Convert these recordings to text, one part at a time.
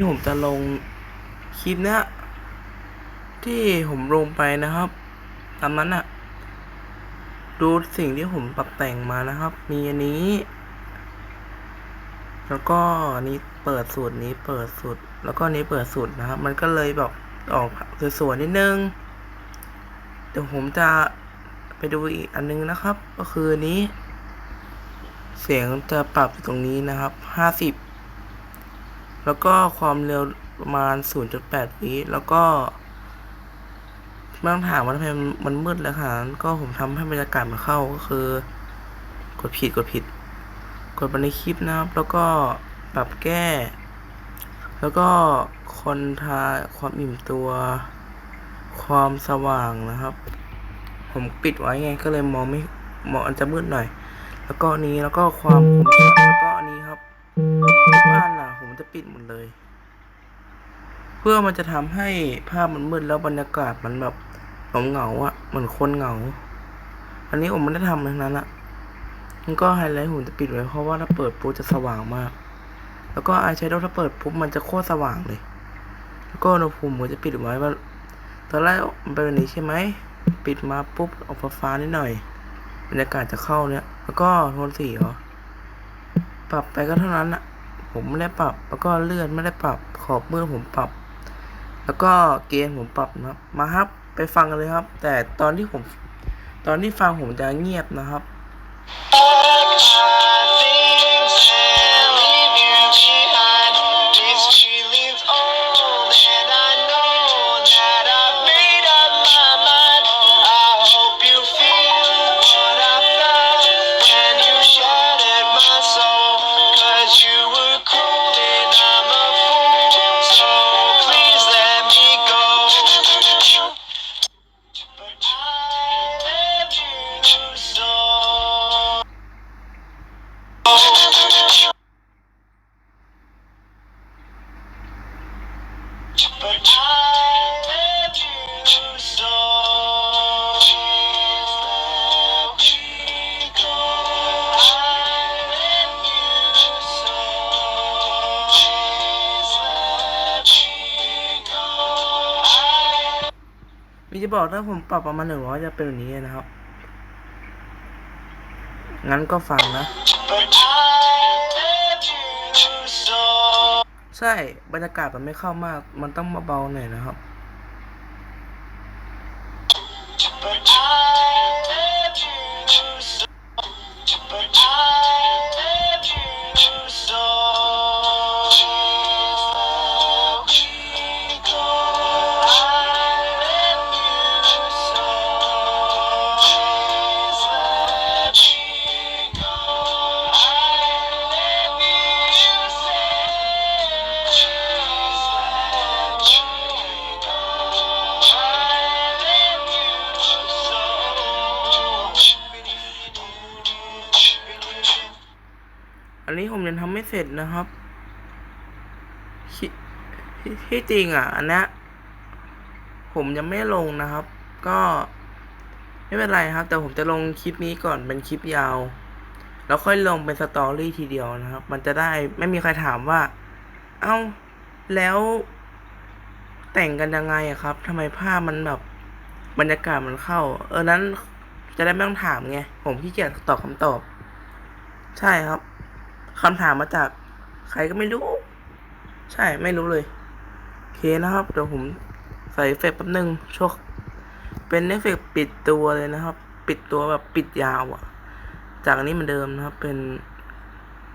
ที่ผมจะลงคลิปนี้ยที่ผมลงไปนะครับตามนั้นอะดูสิ่งที่ผมปรับแต่งมานะครับ มีอันนี้ แล้วก็นี้เปิดสูตรนี้เปิดสูตร แล้วก็นี้เปิดสูตรนะครับ มันก็เลยแบบออกสวยๆนิดนึงเดี๋ยวผมจะไปดูอีกอันนึงนะครับ ก็คือนนี้ เสียงจะปรับอยู่ตรงนี้นะครับห้าสิบ แล้วก็ความเร็วประมาณ 0.8 วิแล้วก็ไม่ต้องถามว่าทำไมมันมืดแล้วค่ะก็ผมทำให้บรรยากาศมันเข้าก็คือ กดผิดกดผิด กดไปในคลิปนะครับ แล้วก็ปรับแก้ แล้วก็คอนทาความอิ่มตัว ความสว่างนะครับ ผมปิดไว้ไงก็เลยมองไม่มองอันจะมืดหน่อย แล้วก็นี้แล้วก็ความคมชัดแล้วก็อันนี้ครับทุกอัน จะปิดหมดเลย เพื่อมันจะทำให้ภาพมันมืดแล้วบรรยากาศมันแบบเหงาเหงาๆอะเหมือนคนเหงา อันนี้ผมไม่ได้ทำทั้งนั้นอะมันก็ไฮไลท์ผมจะปิดไว้เพราะว่าถ้าเปิดปุ๊บจะสว่างมาก แล้วก็ไอแชโดว์ถ้าเปิดปุ๊บมันจะโคตรสว่างเลย แล้วก็อุณหภูมิผมจะปิดไว้ว่าตอนแรกมันเป็นแบบนี้ใช่ไหม ปิดมาปุ๊บออกฟ้าๆนิดหน่อย บรรยากาศจะเข้าเนี่ย แล้วก็โทนสีเหรอ ปรับไปก็เท่านั้นอะ ผมไม่ได้ปรับ แล้วก็เลื่อนไม่ได้ปรับ ขอบมือผมปรับ แล้วก็เกณฑ์ผมปรับนะครับ มาครับ ไปฟังกันเลยครับ แต่ตอนที่ผม ตอนที่ฟังผมจะเงียบนะครับ มีจะบอกถ้าผมปรับประมาณหนึ่งร้อยจะเป็นแบบนี้นะครับ งั้นก็ฟังนะ ใช่ บรรยากาศมันไม่เข้ามาก มันต้องมาเบาๆหน่อยนะครับ อันนี้ผมยังทำไม่เสร็จนะครับที่ที่ที่จริงอะ อันนี้ผมยังไม่ลงนะครับ ก็ไม่เป็นไรครับ แต่ผมจะลงคลิปนี้ก่อนเป็นคลิปยาว แล้วค่อยลงเป็นสตอรี่ทีเดียวนะครับ มันจะได้ไม่มีใครถามว่า เอ้าแล้วแต่งกันยังไงอะครับทำไมภามันแบบบรรยากาศมันเข้า เออนั้นจะได้ไม่ต้องถามไง ผมขี้เกียจตอบคำตอบ ใช่ครับ คำถามมาจาก ใครก็ไม่รู้ ใช่ไม่รู้เลยโอเคนะครับ เดี๋ยวผมใส่เฟเฟกแป๊บนึงช่วเป็นเอฟเฟกปิดตัวเลยนะครับ ปิดตัวแบบปิดยาวอะจากนี้เหมือนเดิมนะครับ เป็น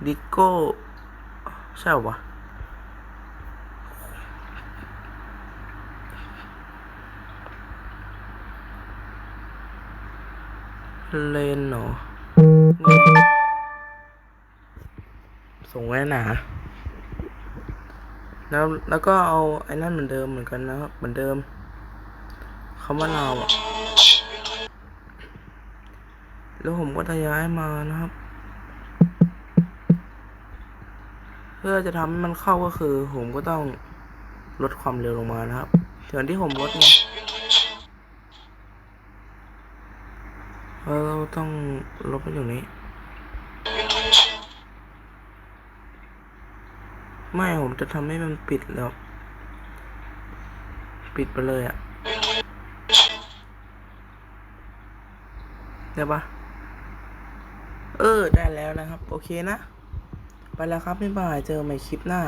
ดิโก้ใช่เหรอวะเลนเหรอเนี่ย ส่งไว้หนา แล้วแล้วก็เอาไอ้นั่นเหมือนเดิมเหมือนกันนะครับเหมือนเดิมคำว่าเราอะแล้วผมก็จะย้ายมานะครับ เพื่อจะทำให้มันเข้าก็คือ ผมก็ต้องลดความเร็วลงมานะครับส่วนที่ผมลดไงเออเราต้องลบไปอยู่นี้ ไม่ผมจะทำให้มันปิดแล้ว ปิดไปเลยอะ่ะได้ปะเออ ได้แล้วนะครับ โอเคนะ ไปแล้วครับ บ๊ายบาย เจอใหม่คลิปหน้า